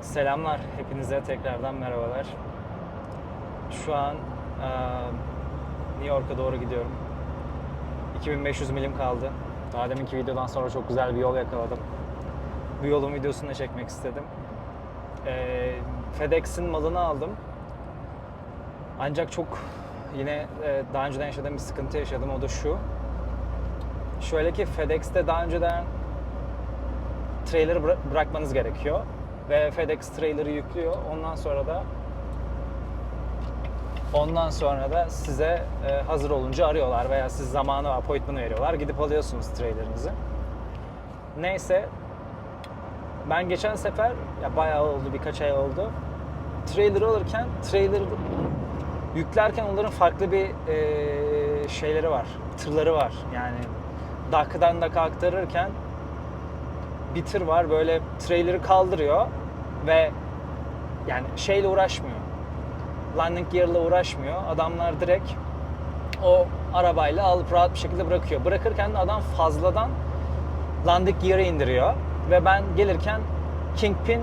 Selamlar hepinize tekrardan merhabalar. Şu an eee, New York'a doğru gidiyorum. 2500 milim kaldı. Daha deminki videodan sonra çok güzel bir yol yakaladım. Bu yolun videosunu da çekmek istedim. Eee, FedEx'in malını aldım. Ancak çok yine e, daha önceden yaşadığım bir sıkıntı yaşadım. O da şu. Şöyle ki FedEx'te daha önceden trailer bıra- bırakmanız gerekiyor. Ve FedEx trailer'ı yüklüyor. Ondan sonra da ondan sonra da size e, hazır olunca arıyorlar veya siz zamanı appointment veriyorlar. Gidip alıyorsunuz trailer'ınızı. Neyse ben geçen sefer ya bayağı oldu birkaç ay oldu. Trailer alırken trailer yüklerken onların farklı bir e, şeyleri var. Tırları var. Yani dakikadan dakika aktarırken bir tır var böyle trailer'ı kaldırıyor ve yani şeyle uğraşmıyor. Landing gear'la uğraşmıyor. Adamlar direkt o arabayla alıp rahat bir şekilde bırakıyor. Bırakırken de adam fazladan landing gear'ı indiriyor ve ben gelirken Kingpin e,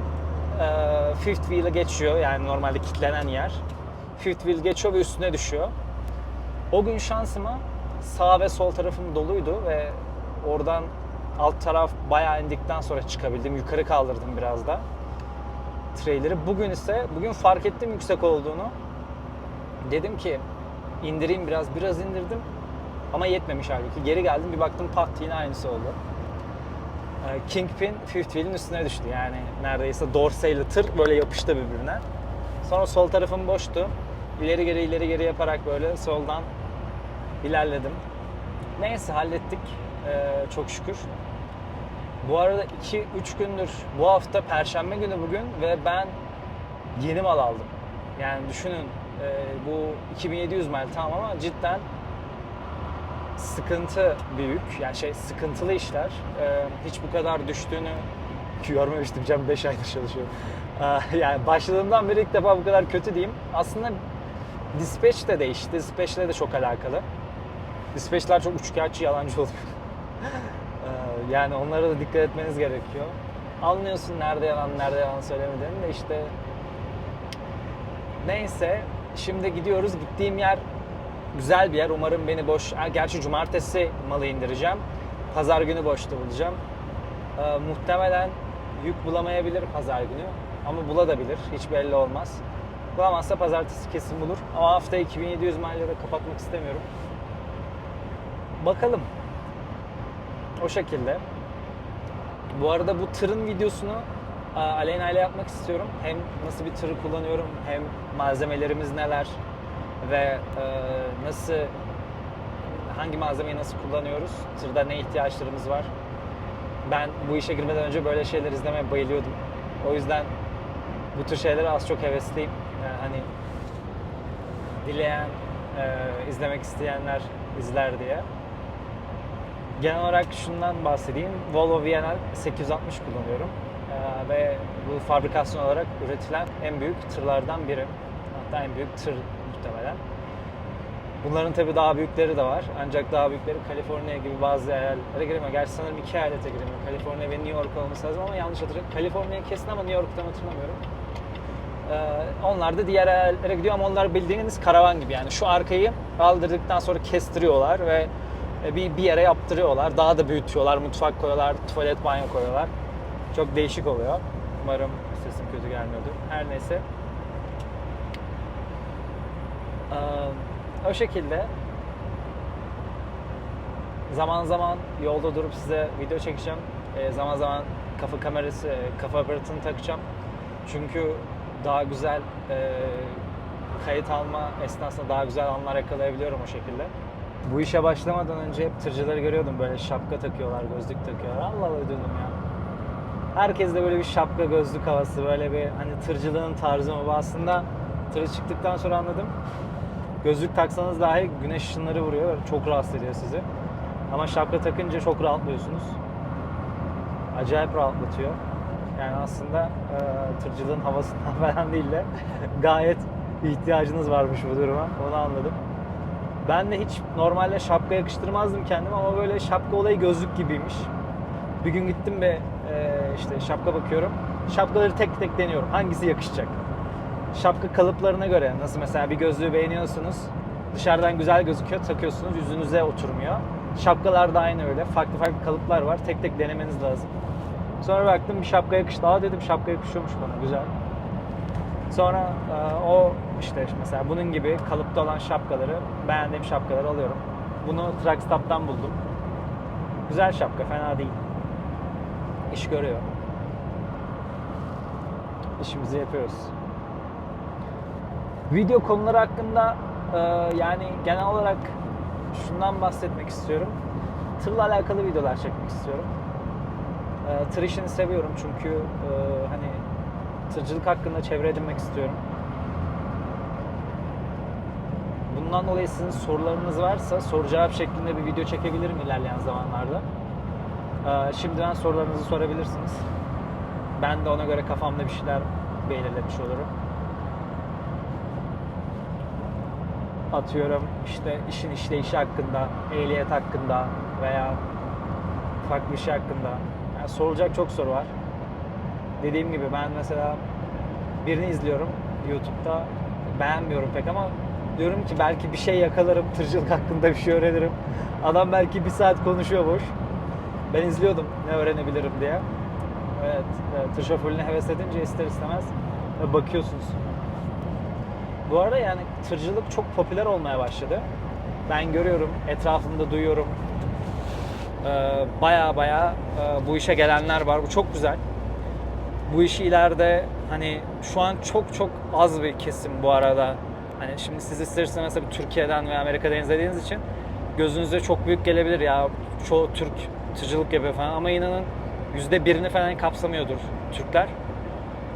fifth wheel'ı geçiyor. Yani normalde kilitlenen yer. Fifth wheel geçiyor ve üstüne düşüyor. O gün şansıma sağ ve sol tarafım doluydu ve oradan alt taraf bayağı indikten sonra çıkabildim. Yukarı kaldırdım biraz da trailer'ı. Bugün ise bugün fark ettim yüksek olduğunu. Dedim ki indireyim biraz. Biraz indirdim. Ama yetmemiş halbuki. Geri geldim bir baktım pat yine aynısı oldu. Ee, Kingpin fifth wheel'in üstüne düştü. Yani neredeyse dorseyle tır böyle yapıştı birbirine. Sonra sol tarafım boştu. İleri geri ileri geri yaparak böyle soldan ilerledim. Neyse hallettik. Ee, çok şükür. Bu arada 2-3 gündür bu hafta perşembe günü bugün ve ben yeni mal aldım. Yani düşünün e, bu 2700 mil tamam ama cidden sıkıntı büyük. Yani şey sıkıntılı işler. E, hiç bu kadar düştüğünü görmemiştim. Cem 5 aydır çalışıyorum. E, yani başladığımdan beri ilk defa bu kadar kötü diyeyim. Aslında dispatch de değişti. Dispatch'le de çok alakalı. Dispatch'ler çok üçkağıtçı, yalancı oluyor. Ee, yani onlara da dikkat etmeniz gerekiyor. Anlıyorsun nerede yalan, nerede yalan söylemediğini de işte neyse şimdi gidiyoruz. Gittiğim yer güzel bir yer. Umarım beni boş... Gerçi cumartesi malı indireceğim. Pazar günü boşta bulacağım. Ee, muhtemelen yük bulamayabilir pazar günü. Ama bulabilir. Hiç belli olmaz. Bulamazsa pazartesi kesin bulur. Ama hafta 2700 milyara kapatmak istemiyorum. Bakalım. O şekilde. Bu arada bu tırın videosunu e, Aleyna ile yapmak istiyorum. Hem nasıl bir tırı kullanıyorum, hem malzemelerimiz neler ve e, nasıl hangi malzemeyi nasıl kullanıyoruz, tırda ne ihtiyaçlarımız var. Ben bu işe girmeden önce böyle şeyler izlemeye bayılıyordum. O yüzden bu tür şeylere az çok hevesliyim. Yani hani dileyen, e, izlemek isteyenler izler diye. Genel olarak şundan bahsedeyim. Volvo VNL 860 kullanıyorum. Ee, ve bu fabrikasyon olarak üretilen en büyük tırlardan biri. Hatta en büyük tır muhtemelen. Bunların tabii daha büyükleri de var. Ancak daha büyükleri Kaliforniya gibi bazı eyaletlere giremiyor. Gerçi sanırım iki eyalete giremiyor. Kaliforniya ve New York olması lazım ama yanlış hatırlıyorum. Kaliforniya kesin ama New York'tan hatırlamıyorum. Ee, onlar da diğer eyaletlere gidiyor ama onlar bildiğiniz karavan gibi yani şu arkayı kaldırdıktan sonra kestiriyorlar ve bir, bir yere yaptırıyorlar. Daha da büyütüyorlar. Mutfak koyuyorlar, tuvalet, banyo koyuyorlar. Çok değişik oluyor. Umarım sesim kötü gelmiyordur. Her neyse. Ee, o şekilde zaman zaman yolda durup size video çekeceğim. Ee, zaman zaman kafa kamerası, kafa aparatını takacağım. Çünkü daha güzel e, kayıt alma esnasında daha güzel anlar yakalayabiliyorum o şekilde. Bu işe başlamadan önce hep tırcıları görüyordum böyle şapka takıyorlar, gözlük takıyorlar. Allah Allah diyordum ya. Herkes de böyle bir şapka gözlük havası böyle bir hani tırcılığın tarzı mı bu aslında tırı çıktıktan sonra anladım. Gözlük taksanız dahi güneş ışınları vuruyor. Çok rahatsız ediyor sizi. Ama şapka takınca çok rahatlıyorsunuz. Acayip rahatlatıyor. Yani aslında e, tırcılığın havasından falan değil de gayet ihtiyacınız varmış bu duruma. Onu anladım. Ben de hiç normalde şapka yakıştırmazdım kendime ama böyle şapka olayı gözlük gibiymiş. Bir gün gittim ve e, işte şapka bakıyorum. Şapkaları tek tek deniyorum. Hangisi yakışacak? Şapka kalıplarına göre nasıl mesela bir gözlüğü beğeniyorsunuz. Dışarıdan güzel gözüküyor, takıyorsunuz, yüzünüze oturmuyor. Şapkalar da aynı öyle. Farklı farklı kalıplar var. Tek tek denemeniz lazım. Sonra baktım bir şapka yakıştı. Aa dedim şapka yakışıyormuş bana. Güzel. Sonra e, o işte mesela bunun gibi kalıpta olan şapkaları, beğendiğim şapkaları alıyorum. Bunu Truckstop'tan buldum. Güzel şapka, fena değil. İş görüyor. İşimizi yapıyoruz. Video konuları hakkında e, yani genel olarak şundan bahsetmek istiyorum. Tırla alakalı videolar çekmek istiyorum. E, tır işini seviyorum çünkü e, hani tırcılık hakkında çevre edinmek istiyorum. Bundan dolayı sizin sorularınız varsa soru cevap şeklinde bir video çekebilirim ilerleyen zamanlarda. Ee, şimdiden sorularınızı sorabilirsiniz. Ben de ona göre kafamda bir şeyler belirlemiş olurum. Atıyorum işte işin işleyişi hakkında, ehliyet hakkında veya farklı bir şey hakkında. Yani sorulacak çok soru var. Dediğim gibi ben mesela birini izliyorum YouTube'da beğenmiyorum pek ama diyorum ki belki bir şey yakalarım, tırcılık hakkında bir şey öğrenirim. Adam belki bir saat konuşuyor boş. Ben izliyordum ne öğrenebilirim diye. Evet, e, tır şoförlüğüne heves edince ister istemez e, bakıyorsunuz. Bu arada yani tırcılık çok popüler olmaya başladı. Ben görüyorum, etrafımda duyuyorum. Baya baya e, bu işe gelenler var. Bu çok güzel. Bu işi ileride hani şu an çok çok az bir kesim bu arada. Hani şimdi siz isterseniz mesela Türkiye'den veya Amerika'dan izlediğiniz için gözünüze çok büyük gelebilir ya çoğu Türk tırcılık yapıyor falan ama inanın yüzde birini falan kapsamıyordur Türkler.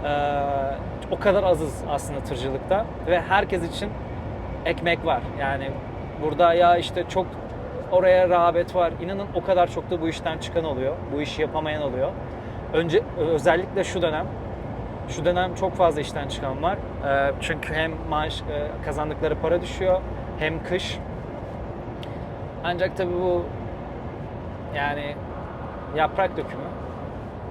Ee, o kadar azız aslında tırcılıkta ve herkes için ekmek var. Yani burada ya işte çok oraya rağbet var. İnanın o kadar çok da bu işten çıkan oluyor. Bu işi yapamayan oluyor. Önce özellikle şu dönem şu dönem çok fazla işten çıkan var. Ee, çünkü hem maaş e, kazandıkları para düşüyor hem kış. Ancak tabii bu yani yaprak dökümü.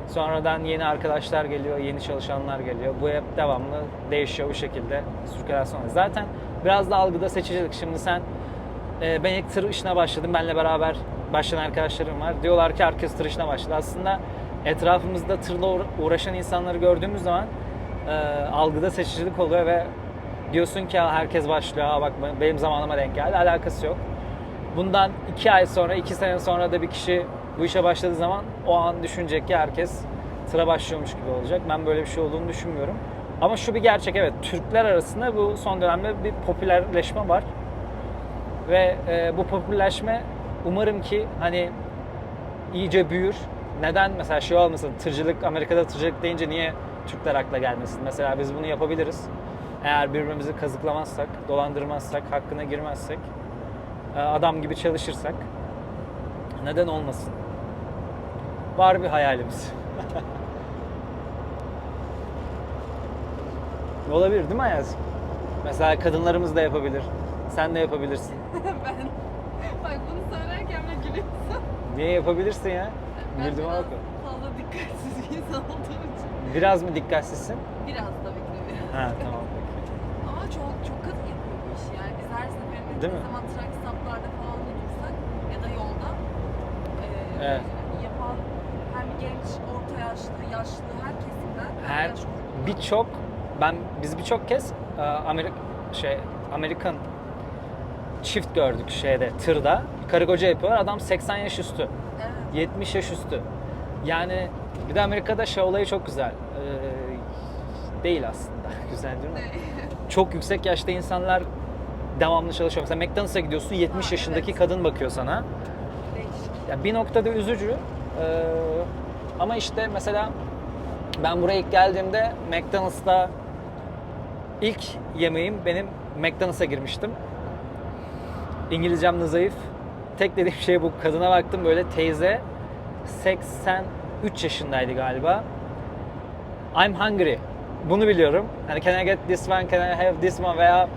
Sonradan yeni arkadaşlar geliyor, yeni çalışanlar geliyor. Bu hep devamlı değişiyor bu şekilde sirkülasyon. Zaten biraz da algıda seçicilik. Şimdi sen e, ben ilk tır işine başladım. Benle beraber başlayan arkadaşlarım var. Diyorlar ki herkes tır işine başladı. Aslında etrafımızda tırla uğra- uğraşan insanları gördüğümüz zaman e, algıda seçicilik oluyor ve diyorsun ki "Aa, herkes başlıyor. Aa, bak benim zamanıma denk geldi. Alakası yok. Bundan iki ay sonra, iki sene sonra da bir kişi bu işe başladığı zaman o an düşünecek ki herkes tıra başlıyormuş gibi olacak. Ben böyle bir şey olduğunu düşünmüyorum. Ama şu bir gerçek evet Türkler arasında bu son dönemde bir popülerleşme var. Ve e, bu popülerleşme umarım ki hani iyice büyür. Neden mesela şey olmasın tırcılık Amerika'da tırcılık deyince niye Türkler akla gelmesin? Mesela biz bunu yapabiliriz. Eğer birbirimizi kazıklamazsak, dolandırmazsak, hakkına girmezsek, e, adam gibi çalışırsak neden olmasın? Var bir hayalimiz. Olabilir değil mi Ayaz? Mesela kadınlarımız da yapabilir. Sen de yapabilirsin. ben bak bunu söylerken bile gülüyorsun. Niye yapabilirsin ya? Ben biraz bakın. fazla dikkatsiz bir insan olduğum için. Biraz mı dikkatsizsin? Biraz tabii ki de biraz. Ha tamam peki. Ama çok çok kadın yapıyor bu işi yani. Biz her seferinde Değil ne mi? zaman trak stoplarda falan da dursak ya da yolda eee Evet. yapan hem genç, orta yaşlı, yaşlı her kesimden Her yaş grubundan. birçok ben biz birçok kez e, Amerik şey Amerikan çift gördük şeyde tırda. Karı koca yapıyorlar. Adam 80 yaş üstü. Evet. 70 yaş üstü. Yani bir de Amerika'da şey olayı çok güzel. Ee, değil aslında. Güzel değil mi? Çok yüksek yaşta insanlar devamlı çalışıyor. Mesela McDonald's'a gidiyorsun 70 Ha, yaşındaki evet. kadın bakıyor sana. Ya bir noktada üzücü. Ee, ama işte mesela ben buraya ilk geldiğimde McDonald's'ta ilk yemeğim benim McDonald's'a girmiştim. İngilizcem de zayıf. Tek dediğim şey bu. Kadına baktım böyle teyze 83 yaşındaydı galiba. I'm hungry. Bunu biliyorum. Hani can I get this one, can I have this one veya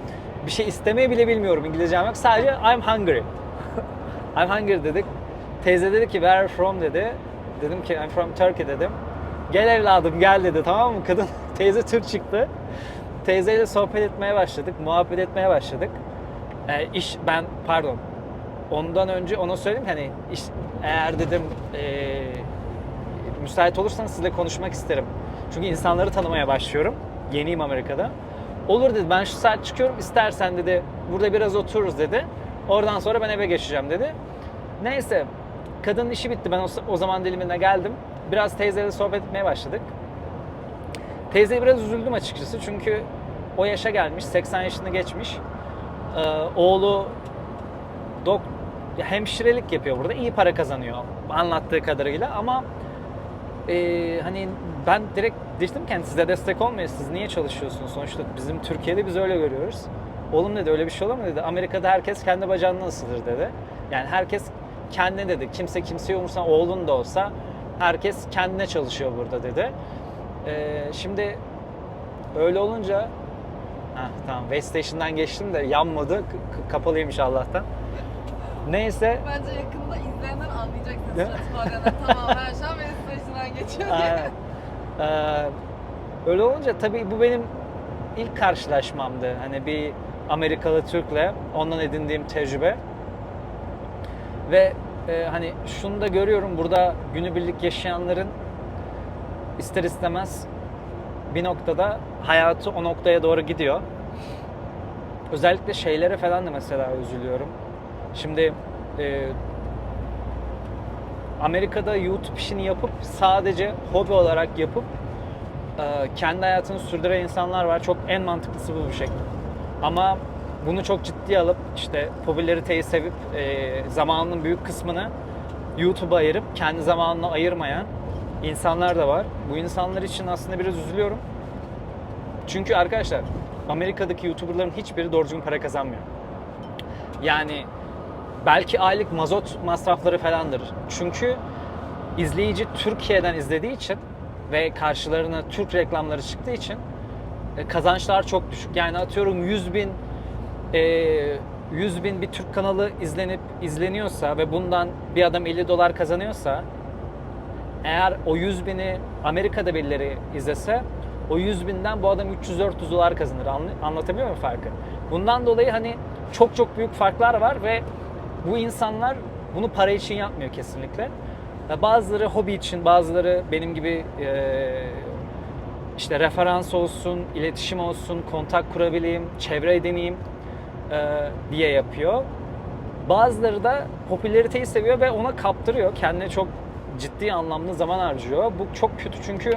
bir şey istemeyi bile bilmiyorum İngilizcem yok. Sadece I'm hungry. I'm hungry dedik. Teyze dedi ki where are you from dedi. Dedim ki I'm from Turkey dedim. Gel evladım gel dedi tamam mı? Kadın teyze Türk çıktı. Teyzeyle sohbet etmeye başladık, muhabbet etmeye başladık. Ee, iş ben pardon. Ondan önce ona söyledim ki hani iş, eğer dedim ee, müsait olursanız sizle konuşmak isterim. Çünkü insanları tanımaya başlıyorum. Yeniyim Amerika'da. Olur dedi ben şu saat çıkıyorum istersen dedi burada biraz otururuz dedi. Oradan sonra ben eve geçeceğim dedi. Neyse kadının işi bitti ben o, o zaman dilimine geldim. Biraz teyzeyle sohbet etmeye başladık. Teyzeye biraz üzüldüm açıkçası çünkü o yaşa gelmiş 80 yaşını geçmiş. Ee, oğlu dok hemşirelik yapıyor burada iyi para kazanıyor anlattığı kadarıyla ama e, hani ben direkt dedim ki size destek olmuyor siz niye çalışıyorsunuz sonuçta bizim Türkiye'de biz öyle görüyoruz. Oğlum dedi öyle bir şey olur mu dedi. Amerika'da herkes kendi bacağından ısılır dedi. Yani herkes kendine dedi. Kimse kimseye umursa oğlun da olsa herkes kendine çalışıyor burada dedi. Ee, şimdi öyle olunca Heh, tamam West Station'dan geçtim de yanmadı. K- kapalıymış Allah'tan. Neyse Bence yakında izleyenler anlayacak? Fatma'dan. tamam şu an benim stajından geçiyor diye. Ee, öyle olunca tabii bu benim ilk karşılaşmamdı. Hani bir Amerikalı Türk'le ondan edindiğim tecrübe. Ve e, hani şunu da görüyorum burada günübirlik yaşayanların ister istemez bir noktada hayatı o noktaya doğru gidiyor. Özellikle şeylere falan da mesela üzülüyorum. Şimdi e, Amerika'da YouTube işini yapıp sadece hobi olarak yapıp e, kendi hayatını sürdüren insanlar var. Çok en mantıklısı bu bir şey. Ama bunu çok ciddiye alıp işte popülariteyi sevip e, zamanının büyük kısmını YouTube'a ayırıp kendi zamanını ayırmayan insanlar da var. Bu insanlar için aslında biraz üzülüyorum. Çünkü arkadaşlar Amerika'daki YouTuber'ların hiçbiri doğru düzgün para kazanmıyor. Yani belki aylık mazot masrafları falandır. Çünkü izleyici Türkiye'den izlediği için ve karşılarına Türk reklamları çıktığı için e, kazançlar çok düşük. Yani atıyorum 100 bin e, 100 bin bir Türk kanalı izlenip izleniyorsa ve bundan bir adam 50 dolar kazanıyorsa eğer o 100 bini Amerika'da birileri izlese o 100 binden bu adam 300-400 dolar kazanır. Anla- Anlatabiliyor muyum farkı? Bundan dolayı hani çok çok büyük farklar var ve bu insanlar bunu para için yapmıyor kesinlikle. Bazıları hobi için, bazıları benim gibi eee, işte referans olsun, iletişim olsun, kontak kurabileyim, çevre edineyim eee, diye yapıyor. Bazıları da popülariteyi seviyor ve ona kaptırıyor. Kendine çok ciddi anlamda zaman harcıyor. Bu çok kötü çünkü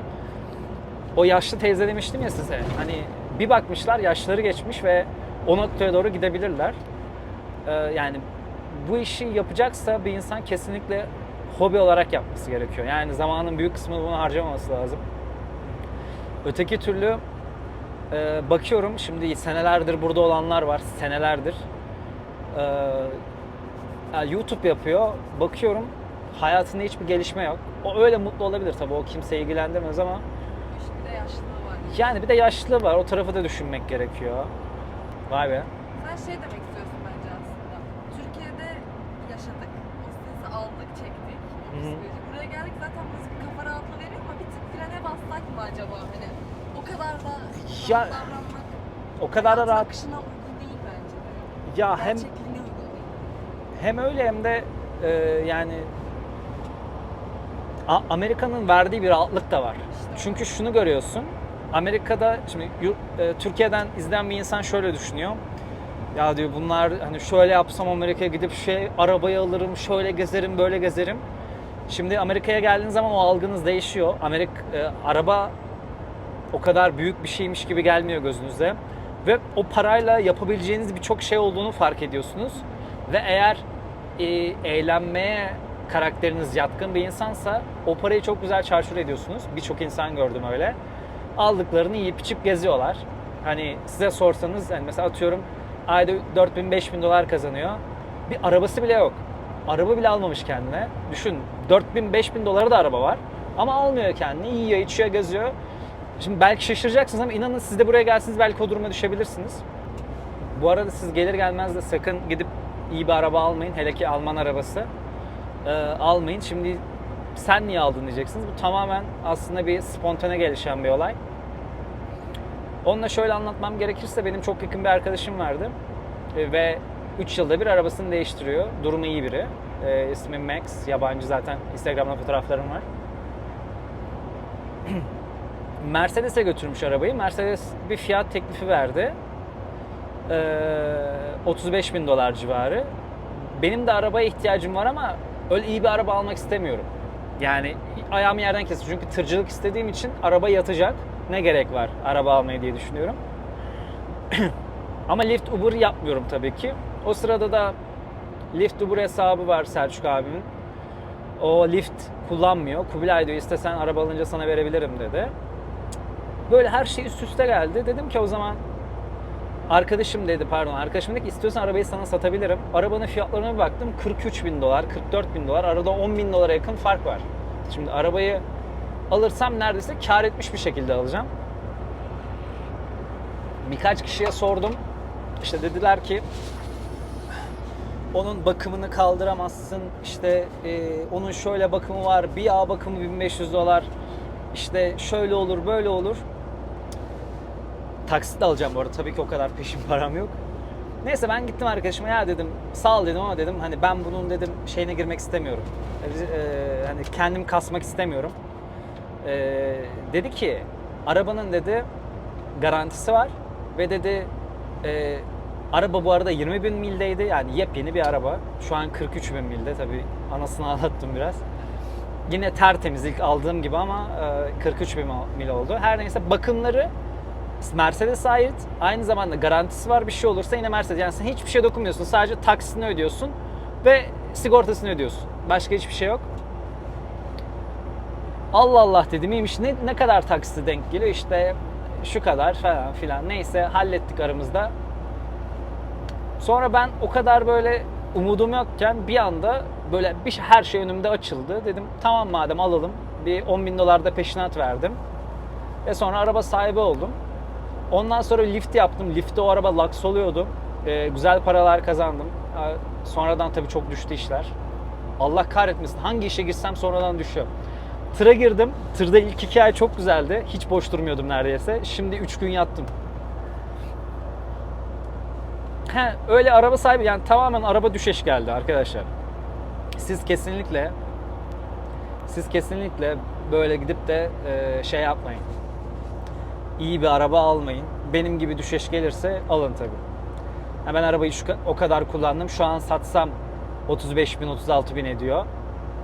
o yaşlı teyze demiştim ya size. Hani bir bakmışlar yaşları geçmiş ve o noktaya doğru gidebilirler. Ee, yani bu işi yapacaksa bir insan kesinlikle hobi olarak yapması gerekiyor. Yani zamanın büyük kısmını buna harcamaması lazım. Öteki türlü e, bakıyorum şimdi senelerdir burada olanlar var. Senelerdir. Yani YouTube yapıyor. Bakıyorum hayatında hiçbir gelişme yok. O öyle mutlu olabilir tabii. O kimseyi ilgilendirmez ama Bir de yaşlı var. yani bir de yaşlı var. O tarafı da düşünmek gerekiyor. Vay be. Sen şey demek istiyorsun bence aslında. Türkiye'de yaşadık. O aldık, çektik. Psikoloji. Buraya geldik zaten bizi bir kafa rahatlığı veriyor ama bir tık frene bassak mı acaba? Hani o kadar da Ya, davranmak O kadar da rahat. akışına uygun değil bence. de. Ya hem hem öyle hem de e, yani Amerika'nın verdiği bir rahatlık da var. İşte. Çünkü şunu görüyorsun. Amerika'da şimdi e, Türkiye'den izleyen bir insan şöyle düşünüyor. Ya diyor bunlar hani şöyle yapsam Amerika'ya gidip şey arabayı alırım, şöyle gezerim, böyle gezerim. Şimdi Amerika'ya geldiğiniz zaman o algınız değişiyor. Amerika e, araba o kadar büyük bir şeymiş gibi gelmiyor gözünüze. Ve o parayla yapabileceğiniz birçok şey olduğunu fark ediyorsunuz. Ve eğer e, eğlenmeye karakteriniz yatkın bir insansa o parayı çok güzel çarçur ediyorsunuz. Birçok insan gördüm öyle. Aldıklarını yiyip içip geziyorlar. Hani size sorsanız hani mesela atıyorum ayda 4000-5000 dolar kazanıyor. Bir arabası bile yok. Araba bile almamış kendine. Düşün 4000-5000 dolara da araba var. Ama almıyor kendini. Yiyor, içiyor, geziyor. Şimdi belki şaşıracaksınız ama inanın siz de buraya gelsiniz belki o duruma düşebilirsiniz. Bu arada siz gelir gelmez de sakın gidip iyi bir araba almayın. Hele ki Alman arabası. Ee, almayın. Şimdi sen niye aldın diyeceksiniz. Bu tamamen aslında bir spontane gelişen bir olay. Onunla şöyle anlatmam gerekirse benim çok yakın bir arkadaşım vardı. E, ve 3 yılda bir arabasını değiştiriyor. Durumu iyi biri. E, ismi Max. Yabancı zaten. Instagram'da fotoğraflarım var. Mercedes'e götürmüş arabayı. Mercedes bir fiyat teklifi verdi. Ee, 35 bin dolar civarı. Benim de arabaya ihtiyacım var ama öyle iyi bir araba almak istemiyorum. Yani ayağımı yerden kesiyor. Çünkü tırcılık istediğim için araba yatacak. Ne gerek var araba almaya diye düşünüyorum. ama Lyft Uber yapmıyorum tabii ki. O sırada da Lyft Uber hesabı var Selçuk abimin. O Lyft kullanmıyor. Kubilay diyor istesen araba alınca sana verebilirim dedi. Böyle her şey üst üste geldi. Dedim ki o zaman arkadaşım dedi pardon arkadaşım dedi ki istiyorsan arabayı sana satabilirim. Arabanın fiyatlarına bir baktım 43 bin dolar 44 bin dolar arada 10 bin dolara yakın fark var. Şimdi arabayı alırsam neredeyse kar etmiş bir şekilde alacağım. Birkaç kişiye sordum. İşte dediler ki onun bakımını kaldıramazsın. İşte e, onun şöyle bakımı var. Bir yağ bakımı 1500 dolar. İşte şöyle olur, böyle olur. Taksit alacağım bu arada. Tabii ki o kadar peşin param yok. Neyse ben gittim arkadaşıma ya dedim sağ ol dedim ama dedim hani ben bunun dedim şeyine girmek istemiyorum. Ee, hani kendim kasmak istemiyorum. Ee, dedi ki arabanın dedi garantisi var ve dedi e, araba bu arada 20 bin mildeydi yani yepyeni bir araba. Şu an 43 bin milde tabii anasını ağlattım biraz. Yine tertemiz ilk aldığım gibi ama e, 43 bin mil oldu. Her neyse bakımları Mercedes'e ait. Aynı zamanda garantisi var bir şey olursa yine Mercedes. Yani sen hiçbir şey dokunmuyorsun. Sadece taksini ödüyorsun ve sigortasını ödüyorsun. Başka hiçbir şey yok. Allah Allah dedim iyiymiş. Ne, ne kadar taksiti denk geliyor? İşte şu kadar falan filan. Neyse hallettik aramızda. Sonra ben o kadar böyle umudum yokken bir anda böyle bir şey- her şey önümde açıldı. Dedim tamam madem alalım. Bir 10 bin dolar da peşinat verdim. Ve sonra araba sahibi oldum. Ondan sonra lift yaptım. Liftte o araba laks oluyordu. Ee, güzel paralar kazandım. Ee, sonradan tabii çok düştü işler. Allah kahretmesin. Hangi işe girsem sonradan düşüyor. Tıra girdim. Tırda ilk iki ay çok güzeldi. Hiç boş durmuyordum neredeyse. Şimdi üç gün yattım. He, öyle araba sahibi yani tamamen araba düşeş geldi arkadaşlar. Siz kesinlikle siz kesinlikle böyle gidip de e, şey yapmayın. İyi bir araba almayın. Benim gibi düşeş gelirse alın tabi. ben arabayı şu, o kadar kullandım. Şu an satsam 35 bin 36 bin ediyor.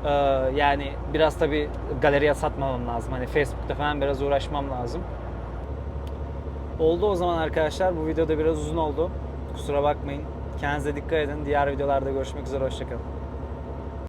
Ee, yani biraz tabi galeriye satmamam lazım. Hani Facebook'ta falan biraz uğraşmam lazım. Oldu o zaman arkadaşlar. Bu videoda biraz uzun oldu. Kusura bakmayın. Kendinize dikkat edin. Diğer videolarda görüşmek üzere. Hoşçakalın.